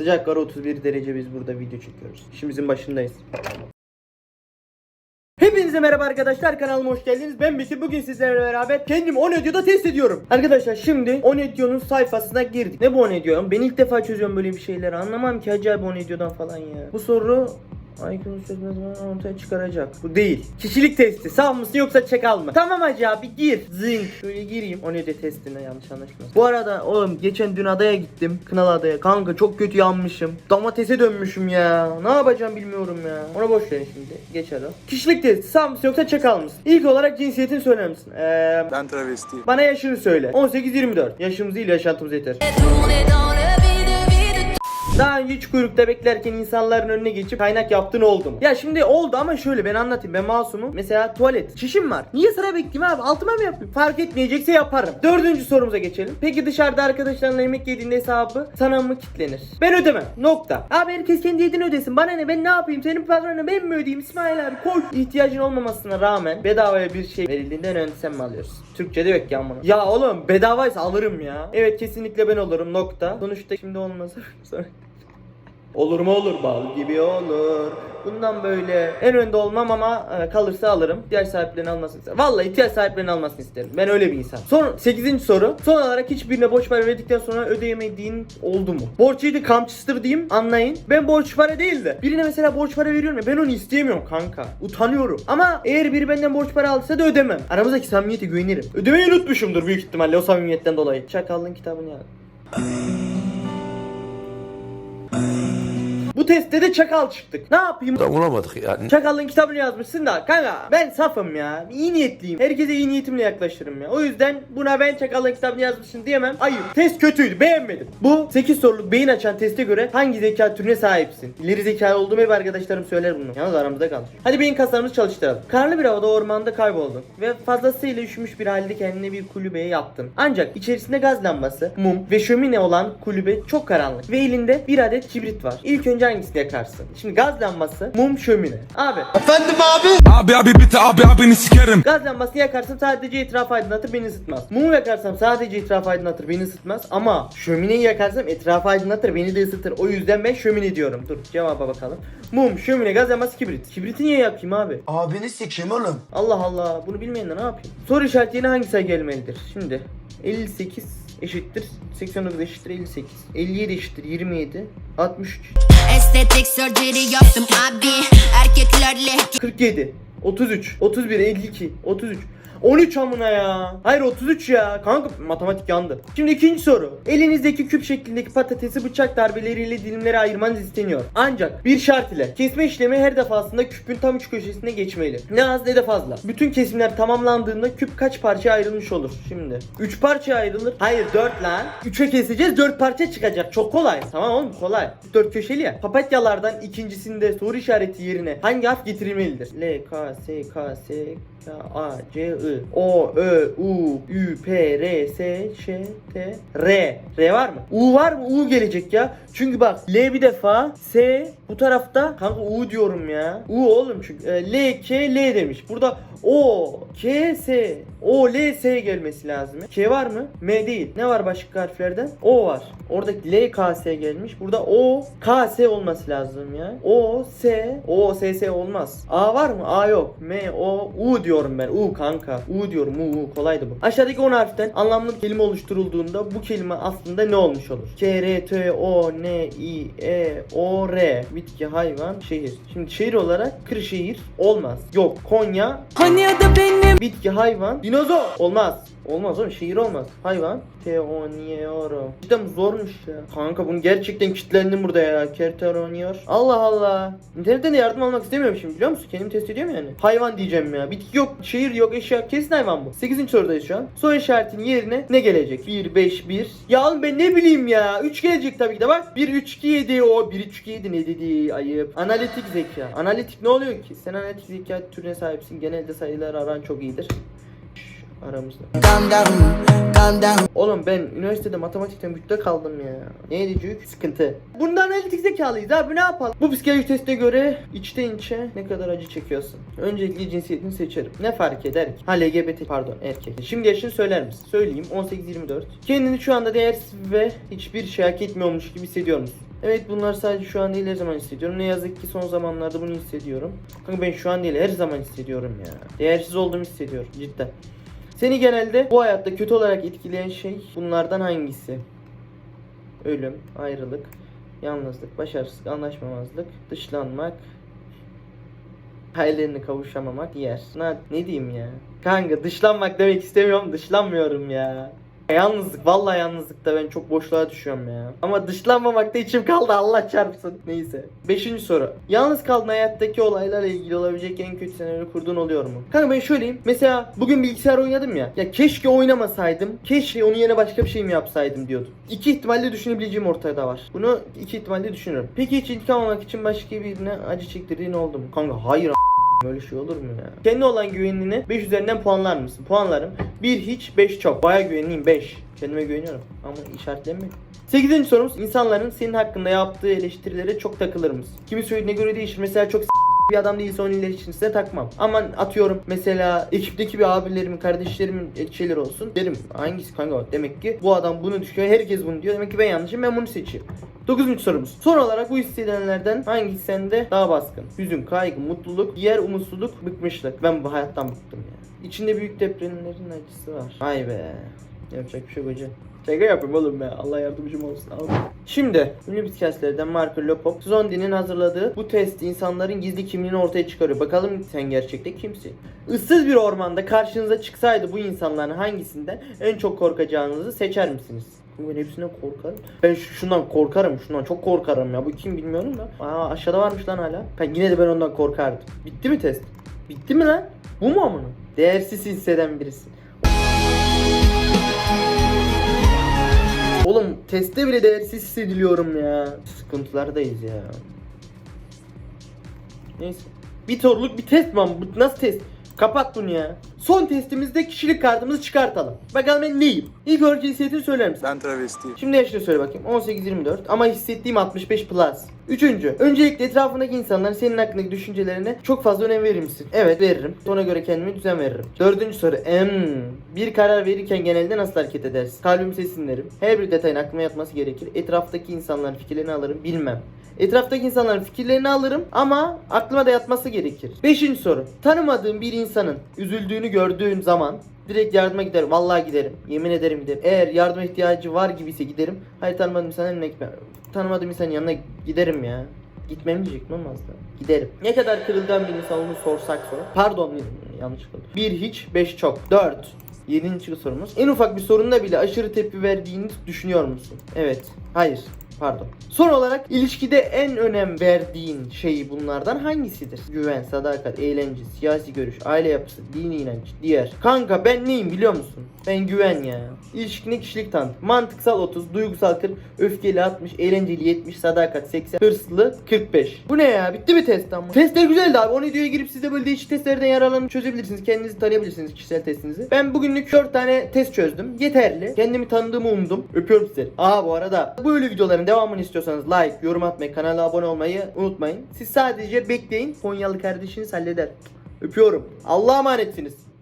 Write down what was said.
Sıcakları 31 derece biz burada video çekiyoruz. İşimizin başındayız. Hepinize merhaba arkadaşlar kanalıma hoş geldiniz. Ben Bekir. Bugün sizlerle beraber kendim Onedio'da test ediyorum. Arkadaşlar şimdi Onedio'nun sayfasına girdik. Ne bu Onedio'nun? Ben ilk defa çözüyorum böyle bir şeyleri. Anlamam ki acayip Onedio'dan falan ya. Bu soru IQ'nu çözmez mi? ortaya çıkaracak. Bu değil. Kişilik testi. Sağ mısın yoksa çakal mı? Tamam hacı abi gir. Zing. Şöyle gireyim. Onedyo testine yanlış anlaşılmasın. Bu arada oğlum geçen dün adaya gittim. Kınal adaya. Kanka çok kötü yanmışım. Domatese dönmüşüm ya. Ne yapacağım bilmiyorum ya. Ona boş verin şimdi. Geçelim. Kişilik testi. Sağ mısın yoksa çakal mısın? İlk olarak cinsiyetini söyler misin? Eee... Ben travestiyim. Bana yaşını söyle. 18-24. Yaşımız değil yaşantımız yeter. Daha önce hiç kuyrukta beklerken insanların önüne geçip kaynak yaptığın oldu mu? Ya şimdi oldu ama şöyle ben anlatayım. Ben masumum. Mesela tuvalet. Çişim var. Niye sıra bekleyeyim abi? Altıma mı yapayım? Fark etmeyecekse yaparım. Dördüncü sorumuza geçelim. Peki dışarıda arkadaşlarınla yemek yediğinde hesabı sana mı kitlenir? Ben ödemem. Nokta. Abi herkes kendi yediğini ödesin. Bana ne? Ben ne yapayım? Senin patronuna ben mi ödeyeyim? İsmail abi koy. İhtiyacın olmamasına rağmen bedavaya bir şey verildiğinden önce sen mi alıyorsun? Türkçe'de yok ya bunu. Ya oğlum bedavaysa alırım ya. Evet kesinlikle ben olurum. Nokta. Sonuçta şimdi olmaz. Sonra Olur mu olur bal gibi olur. Bundan böyle en önde olmam ama e, kalırsa alırım. İhtiyaç sahiplerinin almasını isterim. Vallahi ihtiyaç sahiplerinin almasını isterim. Ben öyle bir insan. Son 8. soru. Son olarak hiçbirine borç para verdikten sonra ödeyemediğin oldu mu? Borç yedi kamçısıdır diyeyim anlayın. Ben borç para değil de birine mesela borç para veriyorum ya ben onu isteyemiyorum kanka. Utanıyorum. Ama eğer biri benden borç para aldıysa da ödemem. Aramızdaki samimiyete güvenirim. Ödemeyi unutmuşumdur büyük ihtimalle o samimiyetten dolayı. Çakallığın kitabını yaz. Testte de çakal çıktık. Ne yapayım? Da vuramadık yani. Çakallın kitabını yazmışsın da kanka ben safım ya. İyi niyetliyim. Herkese iyi niyetimle yaklaşırım ya. O yüzden buna ben çakallın kitabını yazmışsın diyemem. Ayıp. Test kötüydü. Beğenmedim. Bu 8 soruluk beyin açan teste göre hangi zeka türüne sahipsin? İleri zekalı olduğumu hep arkadaşlarım söyler bunu. Yalnız aramızda kalmış. Hadi beyin kaslarımızı çalıştıralım. Karlı bir havada ormanda kayboldun. Ve fazlasıyla üşümüş bir halde kendine bir kulübeye yattın. Ancak içerisinde gaz lambası, mum ve şömine olan kulübe çok karanlık. Ve elinde bir adet kibrit var. İlk önce hangisini yakarsın? Şimdi gaz lambası, mum, şömine. Abi Abi abi bitti abi abini sikerim. Gaz lambasını yakarsam sadece etrafı aydınlatır beni ısıtmaz. Mumu yakarsam sadece etrafı aydınlatır beni ısıtmaz. Ama şömineyi yakarsam etrafı aydınlatır beni de ısıtır. O yüzden ben şömine diyorum. Dur cevaba bakalım. Mum, şömine, gaz lambası, kibrit. Kibriti niye yakayım abi? Abini sikeyim oğlum. Allah Allah bunu bilmeyen de ne yapayım? Soru işareti yerine hangi sayı gelmelidir? Şimdi 58 eşittir 89 eşittir 58 57 eşittir 27 63 Estetik surgery yaptım abi. Erkeklerle 47 33 31 52 33 13 amına ya. Hayır 33 ya. Kanka matematik yandı. Şimdi ikinci soru. Elinizdeki küp şeklindeki patatesi bıçak darbeleriyle dilimlere ayırmanız isteniyor. Ancak bir şart ile kesme işlemi her defasında küpün tam üç köşesine geçmeli. Ne az ne de fazla. Bütün kesimler tamamlandığında küp kaç parçaya ayrılmış olur? Şimdi 3 parçaya ayrılır. Hayır 4 lan. 3'e keseceğiz 4 parça çıkacak. Çok kolay. Tamam oğlum kolay. 4 köşeli ya. Papatyalardan ikincisinde soru işareti yerine hangi harf getirilmelidir? L, K, S, K, S, A, C, I, O, Ö, U, Ü, P, R, S, Ş, T, R. R var mı? U var mı? U gelecek ya. Çünkü bak L bir defa, S bu tarafta. Kanka U diyorum ya. U oğlum çünkü. E, L, K, L demiş. Burada O, K, S. O, L, S gelmesi lazım. K var mı? M değil. Ne var başka harflerden? O var. Oradaki L, K, S gelmiş. Burada O, K, S olması lazım ya. O, S. O, S, S olmaz. A var mı? A yok. M, O, U diyorum ben. U kanka. U diyorum. U, U. Kolaydı bu. Aşağıdaki 10 harften anlamlı bir kelime oluşturulduğunda bu kelime aslında ne olmuş olur? K, R, T, O, N, I, E, O, R. Bitki, hayvan, şehir. Şimdi şehir olarak Kırşehir olmaz. Yok. Konya. Konya'da benim Bitki, hayvan, dinozor. Olmaz. Olmaz oğlum şehir olmaz. Hayvan. Keoniero. Cidden zormuş ya. Kanka bunu gerçekten kitlendim burada ya. Kerteroniyor. Allah Allah. İnternetten de yardım almak istemiyorum şimdi biliyor musun? Kendim test ediyorum yani. Hayvan diyeceğim ya. Bitki yok, şehir yok, eşya. Kesin hayvan bu. 8. sorudayız şu an. Soru işaretinin yerine ne gelecek? 1, 5, 1. Ya oğlum ben ne bileyim ya. 3 gelecek tabii ki de bak. 1, 3, 2, 7. O 1, 3, 2, 7 ne dedi? Ayıp. Analitik zeka. Analitik ne oluyor ki? Sen analitik zeka türüne sahipsin. Genelde sayılar aran çok iyidir. Aramızda. Calm down, calm down. Oğlum ben üniversitede matematikten bütte kaldım ya. Ne diyecek? Sıkıntı. Bunda analitik zekalıyız abi ne yapalım? Bu psikoloji testine göre içten içe ne kadar acı çekiyorsun? Öncelikle cinsiyetini seçerim. Ne fark eder ki? Ha LGBT pardon erkek. Şimdi yaşını söyler misin? Söyleyeyim 18-24. Kendini şu anda değersiz ve hiçbir şey hak etmiyormuş gibi hissediyor musun? Evet bunlar sadece şu an değil her zaman hissediyorum. Ne yazık ki son zamanlarda bunu hissediyorum. Kanka ben şu an değil her zaman hissediyorum ya. Değersiz olduğumu hissediyorum cidden. Seni genelde bu hayatta kötü olarak etkileyen şey bunlardan hangisi? Ölüm, ayrılık, yalnızlık, başarısızlık, anlaşmamazlık, dışlanmak, hayallerine kavuşamamak, diğer. Ne, ne diyeyim ya? Kanka dışlanmak demek istemiyorum, dışlanmıyorum ya. Yalnızlık, vallahi yalnızlıkta ben çok boşluğa düşüyorum ya. Ama dışlanmamakta içim kaldı Allah çarpsın. Neyse. Beşinci soru. Yalnız kaldığın hayattaki olaylarla ilgili olabilecek en kötü senaryo kurduğun oluyor mu? Kanka ben şöyleyim. Mesela bugün bilgisayar oynadım ya. Ya keşke oynamasaydım. Keşke onun yerine başka bir şey mi yapsaydım diyordum. İki ihtimalle düşünebileceğim ortada var. Bunu iki ihtimalle düşünüyorum. Peki hiç intikam almak için başka birine acı çektirdiğin oldu mu? Kanka hayır Böyle şey olur mu ya? Kendi olan güvenliğine 5 üzerinden puanlar mısın? Puanlarım 1 hiç 5 çok. Baya güvenliyim 5. Kendime güveniyorum ama işaretlemiyor. 8. sorumuz insanların senin hakkında yaptığı eleştirilere çok takılır mısın? Kimi söylediğine göre değişir. Mesela çok s- bir adam değilse onun eleştirisine takmam. Ama atıyorum mesela ekipteki bir abilerimin, kardeşlerimin şeyleri olsun. Derim hangisi kanka demek ki bu adam bunu düşüyor. Herkes bunu diyor. Demek ki ben yanlışım ben bunu seçiyorum. 9. sorumuz. Son olarak bu hissedenlerden hangisi sende daha baskın? Hüzün, kaygı, mutluluk, diğer umutsuzluk, bıkmışlık. Ben bu hayattan bıktım ya. İçinde büyük depremlerin acısı var. Ay be. Yapacak bir şey yok hoca. Şaka yapayım oğlum be. Allah yardımcım olsun. Abi. Şimdi ünlü bisikletlerden Marco Lopop Zondi'nin hazırladığı bu test insanların gizli kimliğini ortaya çıkarıyor. Bakalım sen gerçekte kimsin? Issız bir ormanda karşınıza çıksaydı bu insanların hangisinden en çok korkacağınızı seçer misiniz? Ben hepsinden korkarım. Ben şu- şundan korkarım. Şundan çok korkarım ya. Bu kim bilmiyorum da. Aa aşağıda varmış lan hala. Ha, yine de ben ondan korkardım. Bitti mi test? Bitti mi lan? Bu mu amına? Değersiz hisseden birisi. Oğlum testte bile değersiz hissediliyorum ya. Sıkıntılardayız ya. Neyse. Bir torluk bir test mi nasıl test? Kapat bunu ya. Son testimizde kişilik kartımızı çıkartalım. Bakalım ben neyim? İlk olarak cinsiyetini söyler misin? Ben travestiyim. Şimdi yaşını söyle bakayım. 18-24 ama hissettiğim 65 plus. Üçüncü. Öncelikle etrafındaki insanların senin hakkındaki düşüncelerine çok fazla önem verir misin? Evet veririm. Ona göre kendime düzen veririm. Dördüncü soru. Em, bir karar verirken genelde nasıl hareket edersin? Kalbim sesini dinlerim. Her bir detayın aklıma yatması gerekir. Etraftaki insanların fikirlerini alırım. Bilmem. Etraftaki insanların fikirlerini alırım ama aklıma da yatması gerekir. Beşinci soru. Tanımadığım bir insanın üzüldüğünü gördüğün zaman direkt yardıma giderim. Vallahi giderim. Yemin ederim giderim. Eğer yardıma ihtiyacı var gibiyse giderim. Hayır tanımadığım insanın yanına gitmem. Tanımadığım insanın yanına giderim ya. Gitmem diyecektim ama aslında. Giderim. Ne kadar kırılgan bir insan olduğunu sorsak sor. Pardon yanlış oldu. Bir hiç, beş çok. Dört. Yedinci sorumuz. En ufak bir sorunda bile aşırı tepki verdiğini düşünüyor musun? Evet. Hayır. Pardon. Son olarak ilişkide en önem verdiğin şey bunlardan hangisidir? Güven, sadakat, eğlence, siyasi görüş, aile yapısı, dini inanç, diğer. Kanka ben neyim biliyor musun? Ben güven ya. İlişkine kişilik tanıt. Mantıksal 30, duygusal 40, öfkeli 60, eğlenceli 70, sadakat 80, hırslı 45. Bu ne ya? Bitti mi test ama? Testler güzeldi abi. O videoya girip siz de böyle değişik testlerden yararlanıp çözebilirsiniz. Kendinizi tanıyabilirsiniz kişisel testinizi. Ben bugünlük 4 tane test çözdüm. Yeterli. Kendimi tanıdığımı umdum. Öpüyorum sizleri. Aa bu arada böyle videoların devamını istiyorsanız like, yorum atmayı, kanala abone olmayı unutmayın. Siz sadece bekleyin. Konyalı kardeşiniz halleder. Öpüyorum. Allah'a emanetsiniz.